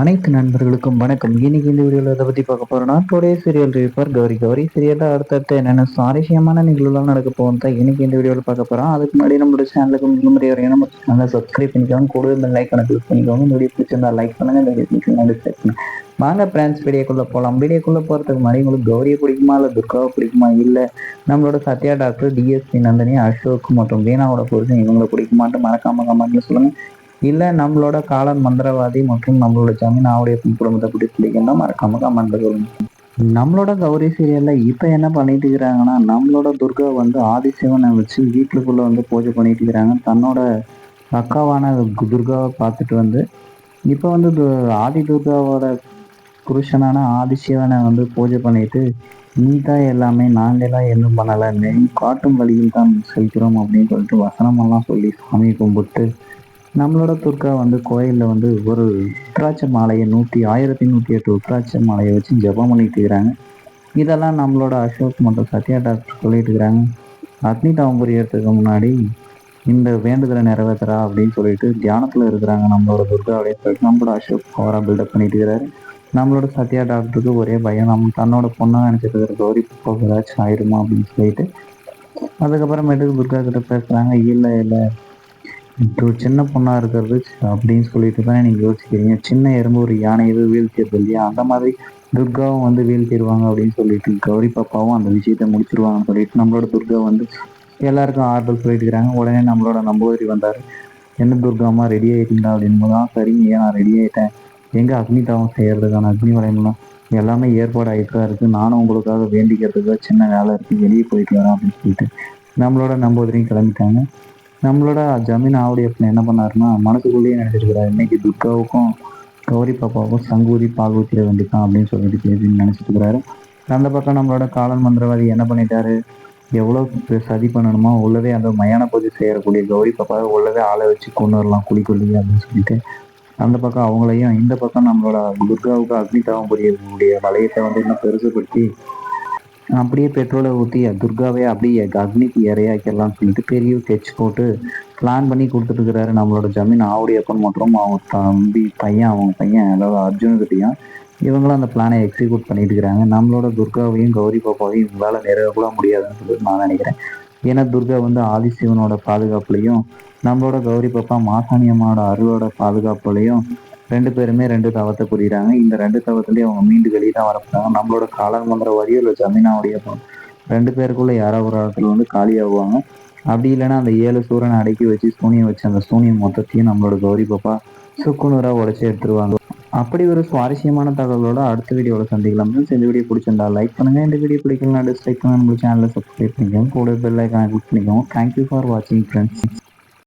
அனைத்து நண்பர்களுக்கும் வணக்கம். இன்னைக்கு இந்த வீடியோவில் அதை பற்றி பார்க்க போகிறோம் today serial refer Gowri. Gowri சீரியலில் அடுத்தடுத்த என்னென்ன சுவாரஸ்யமான நிகழ்வுலாம் நடக்க போகும் தான் இன்னைக்கு இந்த வீடியோவில் பார்க்க போகிறோம் அதுக்கு முன்னாடி நம்மளோட சேனலுக்கு முதல் முறை வரையும் நம்ம சேனலை சப்ஸ்கிரைப் பண்ணிக்கோங்க. கூட இந்த லைக் கணக்கு யூஸ் பண்ணிக்கோங்க. இந்த வீடியோ பிடிச்சிருந்தா லைக் பண்ணுங்க. இந்த வீடியோ பிடிச்சிருந்தா வாங்க பிரான்ஸ் வீடியோக்குள்ளே போகலாம் வீடியோக்குள்ளே போகிறதுக்கு முன்னாடி உங்களுக்கு கௌரியை பிடிக்குமா இல்லை துர்காவை பிடிக்குமா? இல்லை நம்மளோட சத்யா டாக்டர் டிஎஸ்பி நந்தினி அசோக் மற்றும் வீணாவோட புருஷன் இவங்களை பிடிக்குமான்ட்டு மறக்காம கமெண்ட்டில் சொல்லுங்கள் இல்லை நம்மளோட காலன் மந்திரவாதி மற்றும் நம்மளோட ஜமீன் ஆவுடைய குடும்பத்தை பற்றி மறக்காம கமெண்ட்ல சொல்லுங்க. நம்மளோட கௌரி சீரியல்ல இப்போ என்ன பண்ணிட்டு இருக்கிறாங்கன்னா நம்மளோட துர்கா வந்து ஆதிசிவனை வச்சு வீட்டுக்குள்ள வந்து பூஜை பண்ணிட்டு இருக்கிறாங்க. தன்னோட அக்காவான துர்காவை பார்த்துட்டு வந்து இப்போ வந்து ஆதி துர்காவோட புருஷனான ஆதிசிவனை வந்து பூஜை பண்ணிட்டு நீ தான் எல்லாமே நாங்களெல்லாம் எதுவும் பண்ணலை காட்டும் வழியில் தான் செல்கிறோம் அப்படின்னு சொல்லிட்டு வசனமெல்லாம் சொல்லி சாமி கும்பிட்டு நம்மளோட துர்கா வந்து கோயிலில் வந்து ஒரு உத்ராட்ச மாலையை நூற்றி ஆயிரத்தி நூற்றி எட்டு உத்ராட்ச மாலையை வச்சு ஜபம் பண்ணிட்டு இருக்கிறாங்க. இதெல்லாம் நம்மளோட அசோக் மற்றும் சத்யா டாக்டர் சொல்லிட்டு இருக்கிறாங்க. அக்னி தாவம் புரியறதுக்கு முன்னாடி இந்த வேண்டுதலை நிறைவேற்றுறா அப்படின்னு சொல்லிட்டு தியானத்தில் இருக்கிறாங்க நம்மளோட துர்கா அப்படின்னு சொல்லிட்டு நம்மளோட அசோக் பவராக பில்டப் பண்ணிட்டு இருக்கிறாரு. நம்மளோட சத்யா டாக்டருக்கு ஒரே பயம் நம்ம தன்னோட பொண்ணாக நினச்சிட்டு இருக்கிற கௌரி ஏதாச்சும் ஆயிடுமா அப்படின்னு சொல்லிட்டு. அதுக்கப்புறமேட்டுக்கு துர்கா கிட்ட பேசுகிறாங்க இல்லை இல்லை இப்போ சின்ன பொண்ணாக இருக்கிறது அப்படின்னு சொல்லிட்டு தான் நீங்கள் யோசிக்கிறீங்க? சின்ன எறும்பு ஒரு யானை எதுவும் வீழ்த்திடுது இல்லையா? அந்த மாதிரி துர்காவும் வந்து வீழ்த்திடுவாங்க அப்படின்னு சொல்லிட்டு கௌரி பாப்பாவும் அந்த விஷயத்தை முடிச்சிருவாங்கன்னு சொல்லிட்டு நம்மளோட துர்கா வந்து எல்லாருக்கும் ஆறுதல் சொல்லிட்டு இருக்கிறாங்க உடனே நம்மளோட நம்பூதிரி வந்தார். என்ன துர்காமா ரெடி ஆகிட்டீங்களா அப்படின்னு தான் சரிங்க ஏன் நான் ரெடி ஆகிட்டேன் எங்கே அக்னி தாவம் செய்கிறதுக்கான அக்னி வளையம்லாம் எல்லாமே ஏற்பாடு ஆகிட்டு தான் இருக்குது நானும் உங்களுக்காக வேண்டிக்கிறதுக்காக சின்ன வேலை இருக்குது வெளியே போயிட்டு வரேன் அப்படின்னு சொல்லிட்டு நம்மளோட நம்பூதிரியும் கிளம்பிட்டாங்க. நம்மளோட ஜமீன் ஆவுடையப்பன் என்ன பண்ணாருன்னா மனசுக்குள்ளேயே நினைச்சிருக்கிறாரு. இன்னைக்கு துர்காவுக்கும் கௌரி பாப்பாவுக்கும் சங்கூதி பால் ஊற்றிட வேண்டியதான் அப்படின்னு சொல்லிட்டு பேசின்னு நினச்சிட்டு இருக்கிறாரு. அந்த பக்கம் நம்மளோட காலன் மந்திரவாதி என்ன பண்ணிட்டாரு? எவ்வளோ சதி பண்ணணுமோ உள்ளவே அந்த மயான பூஜை செய்யக்கூடிய கௌரி பாப்பாவை உள்ளவே ஆளை வச்சு கொண்டு வரலாம் குழிக்குள்ளி அப்படின்னு சொல்லிட்டு அந்த பக்கம் அவங்களையும் இந்த பக்கம் நம்மளோட துர்காவுக்கு அக்னி தாவம் புரியக்கூடிய வளையத்தை வந்து இன்னும் பெருசுப்படுத்தி அப்படியே பெட்ரோலை ஊற்றி துர்காவே அப்படியே அக்னிக்கு இறையாக்கலாம்னு சொல்லிட்டு பெரிய ஸ்கெட்ச் போட்டு பிளான் பண்ணி கொடுத்துட்டுருக்கிறாரு நம்மளோட ஜமீன் ஆவுடையப்பன் மற்றும் அவங்க தம்பி பையன் அவங்க பையன் அதாவது அர்ஜுனுக்கிட்டையும் இவங்களும் அந்த பிளானை எக்ஸிக்யூட் பண்ணிட்டு இருக்கிறாங்க. நம்மளோட துர்காவையும் கௌரி பாப்பாவையும் இவங்களால் நிறைவேற முடியாதுன்னு சொல்லிட்டு நான் நினைக்கிறேன். ஏன்னா துர்கா வந்து ஆதிசிவனோட பாதுகாப்புலையும் நம்மளோட கௌரி பாப்பா மாசாணி அம்மாவோட அருளோட பாதுகாப்புலையும் ரெண்டு பேருமே ரெண்டு தவத்தை புரியுறாங்க. இந்த ரெண்டு தவத்துலேயும் அவங்க மீண்டு வெளியே தான் வரப்போறாங்க. நம்மளோட காலம் மந்திரவாதியோ இல்லை ஜமீனாவுடைய ரெண்டு பேருக்குள்ள யாரோ ஒரு இடத்துல வந்து காலியாகுவாங்க. அப்படி இல்லைன்னா அந்த ஏழு சூரனை அடக்கி வச்சு சூனியம் வச்சு அந்த சூனியம் மொத்தத்தையும் நம்மளோட கௌரி பாப்பா சுக்குநூறாக உடச்சி எடுத்துருவாங்க. அப்படி ஒரு சுவாரஸ்யமான தகவலோட அடுத்த வீடியோவில் சந்திக்கலாம். இந்த வீடியோ பிடிச்சிருந்தா லைக் பண்ணுங்க. இந்த வீடியோ பிடிக்கலாம் டிஸ்லைக் பண்ணுங்க. நம்ம சேனலை சப்ஸ்கிரைப் பண்ணிக்கோங்க. கூட பெல் ஐக்கான கிளிக் பண்ணிக்கோங்க. தேங்க்யூ ஃபார் வாட்சிங் ஃப்ரெண்ட்ஸ்